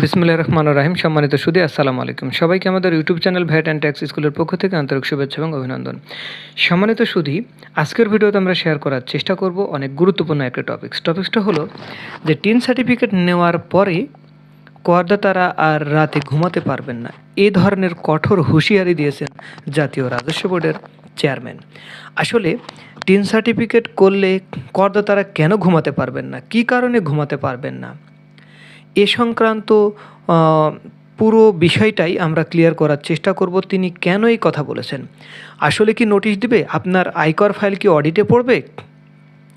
বিসমুল্লাহ রহমান রাহিম, সম্মানিত সুদী, আসসালামু আলাইকুম। সবাইকে আমাদের YouTube channel VAT and tax স্কুলের পক্ষ থেকে আন্তরিক শুভেচ্ছা এবং অভিনন্দন। সম্মানিত সুদী, আজকের ভিডিওতে আমরা শেয়ার করার চেষ্টা করব অনেক গুরুত্বপূর্ণ একটা টপিকস। টপিকসটা হলো যে, টিন সার্টিফিকেট নেওয়ার পরে করদাতারা আর রাতে ঘুমাতে পারবেন না। এ ধরনের কঠোর হুঁশিয়ারি দিয়েছেন জাতীয় রাজস্ব বোর্ডের চেয়ারম্যান। আসলে, টিন সার্টিফিকেট করলে করদাতারা কেন ঘুমাতে পারবেন না? কী কারণে ঘুমাতে পারবেন না? এ সংক্রান্ত পুরো বিষয়টাই আমরা ক্লিয়ার করার চেষ্টা করব তিনি কেন এই কথা বলেছেন। আসলে কি নোটিশ দিবে? আপনার আয়কর ফাইল কি অডিটে পড়বে?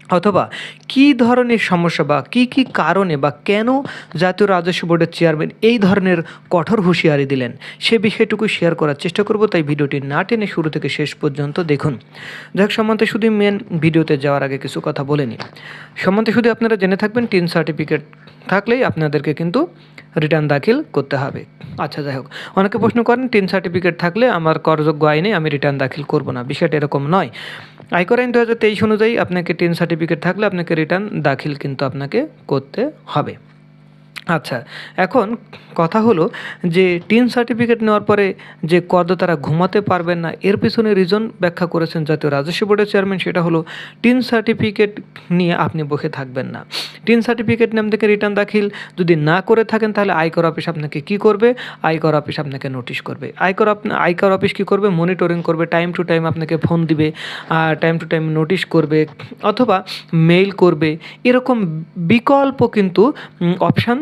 অথবা কী ধরনের সমস্যা বা কী কী কারণে বা কেন জাতীয় রাজস্ব বোর্ডের চেয়ারম্যান এই ধরনের কঠোর হুঁশিয়ারি দিলেন সে বিষয়টুকু শেয়ার করার চেষ্টা করব, তাই ভিডিওটি না টেনে শুরু থেকে শেষ পর্যন্ত দেখুন। যাক সম্বন্ধে শুধু মেন ভিডিওতে যাওয়ার আগে কিছু কথা বলে নিই। সম্বন্ধে শুধু আপনারা জেনে থাকবেন টিন সার্টিফিকেট থাকলেই আপনাদেরকে কিন্তু রিটার্ন দাখিল করতে হবে। আচ্ছা যাই হোক, অনেকে প্রশ্ন করেন টিন সার্টিফিকেট থাকলে আমার করযোগ্য আইনে আমি রিটার্ন দাখিল করব না। বিষয়টা এরকম নয়। আয়কর আইন দু হাজার তেইশ অনুযায়ী আপনাকে টেন সার্টিফিকেট থাকলে আপনাকে রিটার্ন দাখিল কিন্তু আপনাকে করতে হবে। আচ্ছা এখন কথা হলো যে টিন সার্টিফিকেট নেওয়ার পরে যে করদাতারা ঘুমাতে পারবেন না, এর পিছনে রিজন ব্যাখ্যা করেছেন জাতীয় রাজস্ব বোর্ডের চেয়ারম্যান সেটা হলো টিন সার্টিফিকেট নিয়ে আপনি বসে থাকবেন না। টিন সার্টিফিকেট নাম থেকে রিটার্ন দাখিল, যদি না করে থাকেন তাহলে আয়কর অফিস আপনাকে কি করবে? আয়কর অফিস আপনাকে নোটিশ করবে। আয়কর আয়কর অফিস কি করবে? মনিটরিং করবে টাইম টু টাইম আপনাকে ফোন দিবে টাইম টু টাইম নোটিশ করবে, অথবা মেইল করবে। এরকম বিকল্প কিন্তু অপশান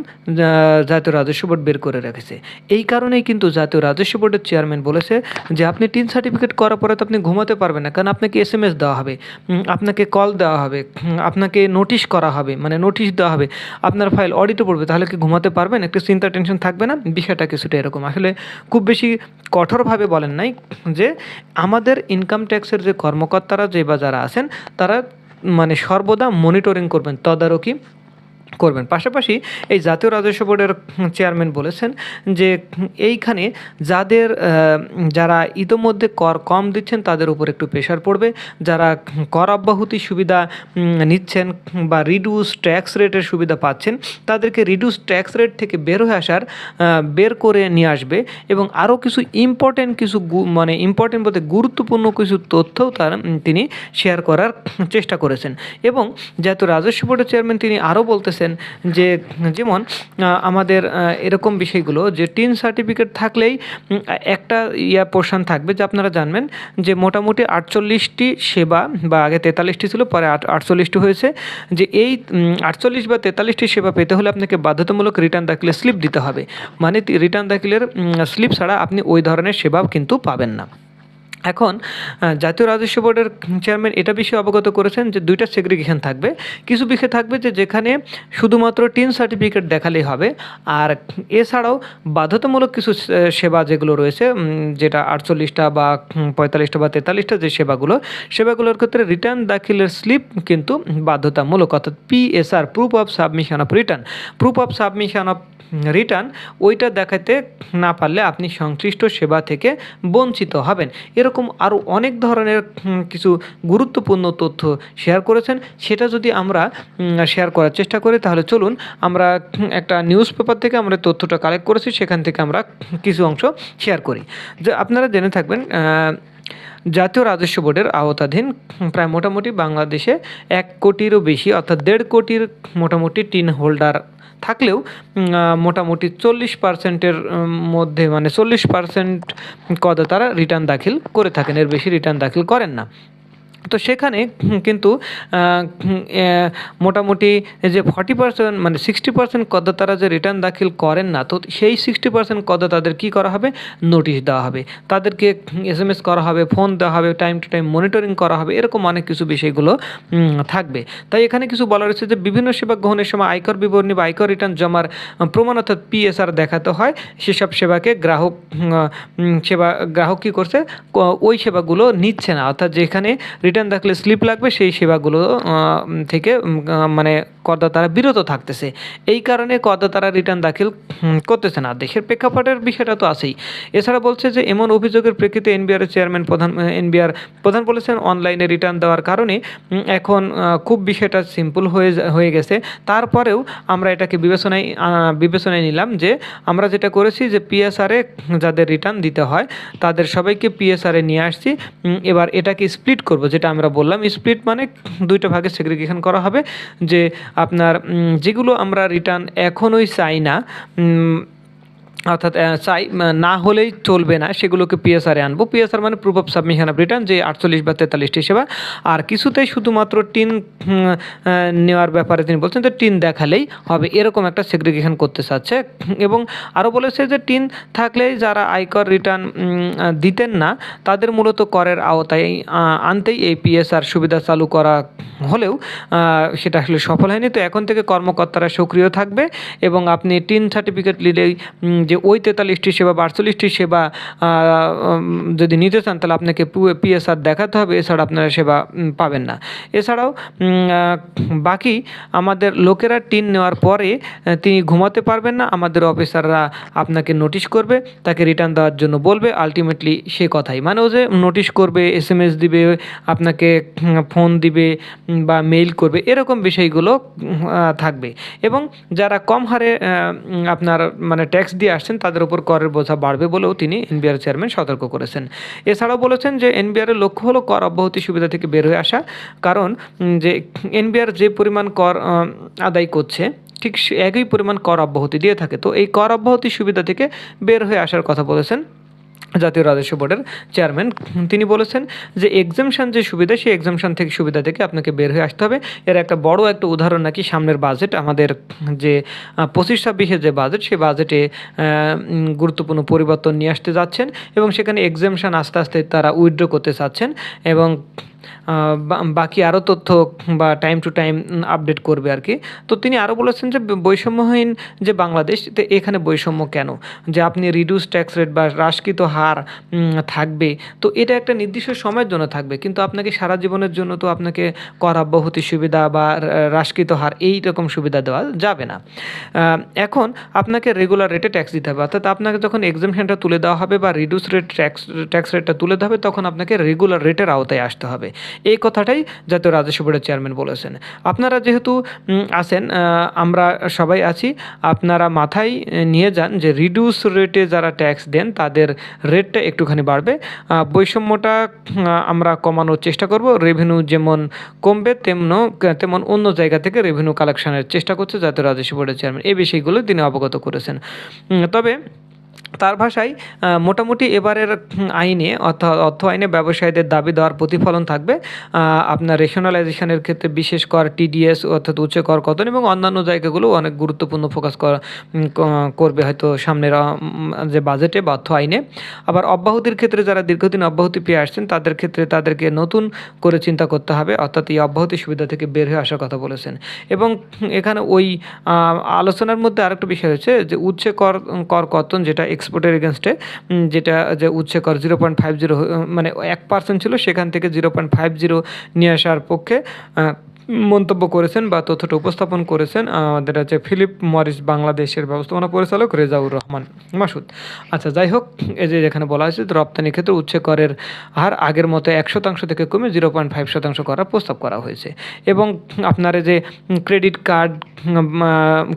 জাতীয় রাজস্ব বোর্ড বের করে রেখেছে। এই কারণেই কিন্তু জাতীয় রাজস্ব বোর্ডের চেয়ারম্যান বলেছে যে, আপনি টিন সার্টিফিকেট করার পরে তো আপনি ঘুমাতে পারবেন না, কারণ আপনাকে এস এম এস দেওয়া হবে আপনাকে কল দেওয়া হবে আপনাকে নোটিশ করা হবে মানে নোটিশ দেওয়া হবে, আপনার ফাইল অডিটে পড়বে, তাহলে কি ঘুমাতে পারবেন? একটু চিন্তা, টেনশন থাকবে না? বিষয়টা কিছুটা এরকম। আসলে খুব বেশি কঠোরভাবে বলেন নাই যে, আমাদের ইনকাম ট্যাক্সের যে কর্মকর্তারা যে বা যারা আছেন, তারা মানে সর্বদা মনিটরিং করবেন, তদারকি করবেন। পাশাপাশি এই জাতীয় রাজস্ব বোর্ডের চেয়ারম্যান বলেছেন যে এইখানে যাদের যারা ইতোমধ্যে কর কম দিচ্ছেন তাদের উপর একটু প্রেশার পড়বে। যারা কর অব্যাহতি সুবিধা নিচ্ছেন বা রিডিউস ট্যাক্স রেটের সুবিধা পাচ্ছেন, তাদেরকে রিডিউস ট্যাক্স রেট থেকে বের হয়ে আসার বের করে নিয়ে আসবে এবং আরও কিছু ইম্পর্টেন্ট কিছু মানে ইম্পর্টেন্ট বলতে গুরুত্বপূর্ণ কিছু তথ্যও তার তিনি শেয়ার করার চেষ্টা করেছেন। এবং জাতীয় রাজস্ব বোর্ডের চেয়ারম্যান তিনি আরও বলতেছেন যে, যেমন আমাদের এরকম বিষয়গুলো যে, টিন সার্টিফিকেট থাকলেই একটা ইয়া পোর্শন থাকবে যে, আপনারা জানবেন যে, মোটামুটি আটচল্লিশটি সেবা বা আগে তেতাল্লিশটি ছিল, পরে আট, আটচল্লিশটি হয়েছে। যে, এই আটচল্লিশ বা তেতাল্লিশটি সেবা পেতে হলে আপনাকে বাধ্যতামূলক রিটার্ন দাখিলের স্লিপ দিতে হবে। মানে রিটার্ন দাখিলের স্লিপ ছাড়া আপনি ওই ধরনের সেবাও কিন্তু পাবেন না। এখন জাতীয় রাজস্ব বোর্ডের চেয়ারম্যান এটা বিষয়ে অবগত করেছেন যে দুইটা সেগ্রিগেশন থাকবে। কিছু বিষয় থাকবে যে যেখানে শুধুমাত্র টিন সার্টিফিকেট দেখালেই হবে, আর এছাড়াও বাধ্যতামূলক কিছু সেবা যেগুলো রয়েছে যেটা আটচল্লিশটা বা পঁয়তাল্লিশটা বা তেতাল্লিশটা যে সেবাগুলো, সেবাগুলোর ক্ষেত্রে রিটার্ন দাখিলের স্লিপ কিন্তু বাধ্যতামূলক, অর্থাৎ PSR proof of submission of return proof of submission of return ওইটা দেখাতে না পারলে আপনি সংশ্লিষ্ট সেবা থেকে বঞ্চিত হবেন। এরকম আরও অনেক ধরনের কিছু গুরুত্বপূর্ণ তথ্য শেয়ার করেছেন, সেটা যদি আমরা শেয়ার করার চেষ্টা করি, তাহলে চলুন আমরা একটা নিউজ পেপার থেকে আমরা তথ্যটা কালেক্ট করেছি, সেখান থেকে আমরা কিছু অংশ শেয়ার করি। যে আপনারা জেনে থাকবেন জাতীয় রাজস্ব বোর্ডের আওতাধীন প্রায় মোটামুটি বাংলাদেশে এক কোটিরও বেশি, অর্থাৎ দেড় কোটির মোটামুটি টিন হোল্ডার থাকলেও মোটামুটি চল্লিশ পার্সেন্টের মধ্যে মানে চল্লিশ পার্সেন্ট কদে তারা রিটার্ন দাখিল করে থাকেন। এর বেশি রিটার্ন দাখিল করেন না। তো সেখানে কিন্তু মোটামুটি যে ফর্টি পার্সেন্ট মানে সিক্সটি পার্সেন্ট করদাতারা যে রিটার্ন দাখিল করেন না, তো সেই সিক্সটি পার্সেন্ট করদাতাদের কী করা হবে? নোটিশ দেওয়া হবে। তাদেরকে এস এম এস করা হবে ফোন দেওয়া হবে টাইম টু টাইম মনিটরিং করা হবে, এরকম অনেক কিছু বিষয়গুলো থাকবে। তাই এখানে কিছু বলা রয়েছে যে বিভিন্ন সেবা গ্রহণের সময় আয়কর বিবরণী বা আয়কর রিটার্ন জমার প্রমাণ অর্থাৎ পিএসআর দেখাতে হয়। সেসব সেবাকে গ্রাহক সেবা, গ্রাহক কী করছে? ওই সেবাগুলো নিচ্ছে না। অর্থাৎ যেখানে রিটার্ন থাকলে স্লিপ লাগবে সেই সেবাগুলো থেকে মানে করদাতারা বিরত থাকতেছে। এই কারণে করদাতারা রিটার্ন দাখিল করতেছে না। দেশের প্রেক্ষাপটের বিষয়টা তো আছেই। এছাড়া বলছে যে, এমন অভিযোগের প্রেক্ষিতে এনবিআর চেয়ারম্যান প্রধান এনবিআর প্রধান বলেছেন অনলাইনে রিটার্ন দেওয়ার কারণে এখন খুব বিষয়টা সিম্পল হয়ে হয়ে গেছে। তারপরেও আমরা এটাকে বিবেচনায় বিবেচনায় নিলাম যে, আমরা যেটা করেছি যে পিএসআরে যাদের রিটার্ন দিতে হয়, তাদের সবাইকে পিএসআরে নিয়ে আসছি। এবার এটাকে স্প্লিট করব, যেটা আমরা বললাম। স্প্লিট মানে দুইটা ভাগে সেগ্রিগেশন করা হবে। যে আপনার যেগুলো আমরা রিটার্ন এখনোই চাই না অর্থাৎ চাই না হলেই চলবে না সেগুলোকে পিএসআরে আনব। পিএসআর মানে proof of submission of return যে আটচল্লিশ বা তেতাল্লিশটি সেবা। আর কিছুতেই শুধুমাত্র টিন নেওয়ার ব্যাপারে তিনি বলছেন যে টিন দেখালেই হবে এরকম একটা সেগ্রিগেশন করতে চাচ্ছে। এবং আরও বলেছে যে টিন থাকলেই যারা আয়কর রিটার্ন দিতেন না তাদের মূলত করের আওতায় আনতেই এই পিএসআর সুবিধা চালু করা হলেও সেটা আসলে সফল হয়নি। তো এখন থেকে কর্মকর্তারা সক্রিয় থাকবে এবং আপনি টিন সার্টিফিকেট নিলেই উম, যে ওই তেতাল্লিশটি সেবা আটচল্লিশটি সেবা যদি নিতে চান, তাহলে আপনাকে পিএসআর দেখাতে হবে। এছাড়া আপনারা সেবা পাবেন না। এছাড়াও বাকি আমাদের লোকেরা টিন নেওয়ার পরে তিনি ঘুমাতে পারবেন না। আমাদের অফিসাররা আপনাকে নোটিশ করবে, তাকে রিটার্ন দেওয়ার জন্য বলবে। আলটিমেটলি সে কথাই। মানে ও যে নোটিশ করবে এস এম এস দিবে, আপনাকে ফোন দিবে বা মেইল করবে, এরকম বিষয়গুলো থাকবে। এবং যারা কম হারে আপনার মানে ট্যাক্স দিয়ে আসছেন তাদের উপর করের বোঝা বাড়বে বলেও তিনি এনবিআর চেয়ারম্যান সতর্ক করেছেন। এছাড়াও বলেছেন যে, এনবিআর এর লক্ষ্য হলো কর অব্যাহতি সুবিধা থেকে বের হয়ে আসা। কারণ যে, এনবিআর যে পরিমাণ কর আদায় করছে, ঠিক একই পরিমাণ কর অব্যাহতি দিয়ে থাকে। তো এই কর অব্যাহতি সুবিধা থেকে বের হয়ে আসার কথা বলেছেন জাতীয় রাজস্ব বোর্ডের চেয়ারম্যান। তিনি বলেছেন যে এক্সামশান যে সুবিধা, সেই এক্সামশান থেকে সুবিধা থেকে আপনাকে বের হয়ে আসতে হবে। এর একটা বড় একটা উদাহরণ নাকি সামনের বাজেট আমাদের যে পঁচিশ ছাব্বিশের যে বাজেট সেই বাজেটে গুরুত্বপূর্ণ পরিবর্তন নিয়ে আসতে যাচ্ছেন এবং সেখানে এক্সামশান আস্তে আস্তে তারা উইথড্র করতে চাচ্ছেন এবং বাকি আরও তথ্য বা টাইম টু টাইম আপডেট করবে আর কি। তো তিনি আরও বলেছেন যে বৈষম্যহীন যে বাংলাদেশ, তো এখানে বৈষম্য কেন? যে আপনি রিডিউস ট্যাক্স রেট বা হ্রাসকৃত হার থাকবে। তো এটা একটা নির্দিষ্ট সময়ের জন্য থাকবে। কিন্তু আপনাকে সারা জীবনের জন্য তো আপনাকে কর অব্যাহতি সুবিধা বা হ্রাসকৃত হার এই রকম সুবিধা দেওয়া যাবে না। এখন আপনাকে রেগুলার রেটে ট্যাক্স দিতে হবে। অর্থাৎ আপনাকে যখন এক্সামশনটা তুলে দেওয়া হবে বা রিডিউস রেট ট্যাক্স ট্যাক্স রেটটা তুলে দেওয়া হবে, তখন আপনাকে রেগুলার রেটের আওতায় আসতে হবে। এই কথাটাই জাতীয় রাজস্ব বোর্ডের চেয়ারম্যান বলেছেন। আপনারা যেহেতু আছেন আমরা সবাই আছি, আপনারা মাথায় নিয়ে যান যে রিডিউস রেটে যারা ট্যাক্স দেন, তাদের রেটটা একটুখানি বাড়বে। বৈষম্যটা আমরা কমানোর চেষ্টা করব। রেভিনিউ যেমন কমবে তেমন তেমন অন্য জায়গা থেকে রেভিনিউ কালেকশনের চেষ্টা করছে জাতীয় রাজস্ব বোর্ডের চেয়ারম্যান। এই বিষয়গুলো তিনি অবগত করেছেন। তবে তার ভাষায় মোটামুটি এবারের আইনে অর্থাৎ অর্থ আইনে ব্যবসায়ীদের দাবি দেওয়ার প্রতিফলন থাকবে। আপনার রেশনালাইজেশনের ক্ষেত্রে বিশেষ কর টিডিএস অর্থাৎ উচ্চ কর কতন এবং অন্যান্য জায়গাগুলো অনেক গুরুত্বপূর্ণ ফোকাস করা করবে হয়তো সামনের যে বাজেটে বা অর্থ আইনে। আবার অব্যাহতির ক্ষেত্রে যারা দীর্ঘদিন অব্যাহতি পেয়ে আসছেন, তাদের ক্ষেত্রে তাদেরকে নতুন করে চিন্তা করতে হবে, অর্থাৎ এই অব্যাহতি সুবিধা থেকে বের হয়ে আসার কথা বলেছেন। এবং এখানে ওই আলোচনার মধ্যে আরেকটা বিষয় হচ্ছে যে উচ্ছে কর কর কর্তন যেটা এক্সপোর্টের এগেনস্টে যেটা যে উচ্ছে কর জিরো পয়েন্ট ফাইভ জিরো মানে এক পার্সেন্ট ছিল, সেখান থেকে জিরো পয়েন্ট ফাইভ জিরো নিয়ে আসার পক্ষে মন্তব্য করেছেন বা তথ্যটা উপস্থাপন করেছেন আমাদের আছে ফিলিপ মরিস বাংলাদেশের ব্যবস্থাপনা পরিচালক রেজাউর রহমান মাসুদ। আচ্ছা যাই হোক, এই যে যেখানে বলা হয়েছে রপ্তানি ক্ষেত্রে উচ্ছে করের হার আগের মতো এক শতাংশ থেকে কমে জিরো পয়েন্ট ফাইভ শতাংশ করার প্রস্তাব করা হয়েছে। এবং আপনার যে ক্রেডিট কার্ড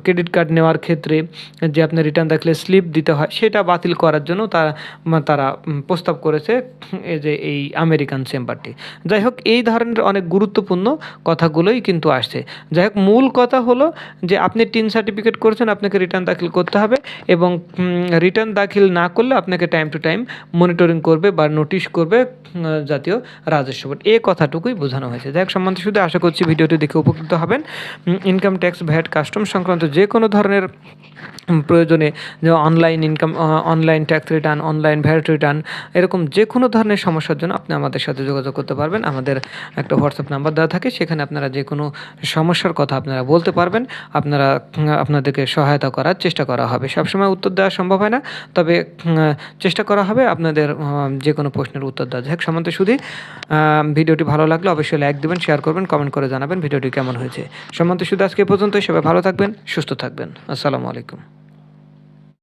ক্রেডিট কার্ড নেওয়ার ক্ষেত্রে যে আপনার রিটার্ন দেখলে স্লিপ দিতে হয়, সেটা বাতিল করার জন্য তারা তারা প্রস্তাব করেছে এই যে এই আমেরিকান চেম্বারটি। যাই হোক, এই ধরনের অনেক গুরুত্বপূর্ণ কথাগুলোই কিন্তু আসছে। যাই হোক মূল কথা হলো যে আপনি টিন সার্টিফিকেট করেছেন, আপনাকে রিটার্ন দাখিল করতে হবে এবং রিটার্ন দাখিল না করলে আপনাকে টাইম টু টাইম মনিটরিং করবে বা নোটিশ করবে জাতীয় রাজস্ব বোর্ড। এই কথাটুকুই বোঝানো হয়েছে। যাই হোক সম্বন্ধে শুধু আশা করছি ভিডিওটি দেখে উপকৃত হবেন। ইনকাম ট্যাক্স ভ্যাট কাস্টম সংক্রান্ত যে কোনো ধরনের প্রয়োজনে যে online income online tax return online VAT return এরকম যে কোনো ধরনের সমস্যার জন্য আপনি আমাদের সাথে যোগাযোগ করতে পারবেন। আমাদের একটা হোয়াটসঅ্যাপ নাম্বার দেওয়া থাকে, সেখানে আপনারা যে কোনো সমস্যার কথা আপনারা বলতে পারবেন, আপনারা, আপনাদেরকে সহায়তা করার চেষ্টা করা হবে। সবসময় উত্তর দেওয়া সম্ভব হয় না, তবে চেষ্টা করা হবে আপনাদের যে কোনো প্রশ্নের উত্তর দেওয়া। যাক সম্বন্ধে শুধু ভিডিওটি ভালো লাগলে অবশ্যই লাইক দেবেন, শেয়ার করবেন, কমেন্ট করে জানাবেন ভিডিওটি কেমন হয়েছে। সম্বন্ধে শুধু আজকে পর্যন্ত সবাই ভালো থাকবেন, সুস্থ থাকবেন। আসসালামু আলাইকুম।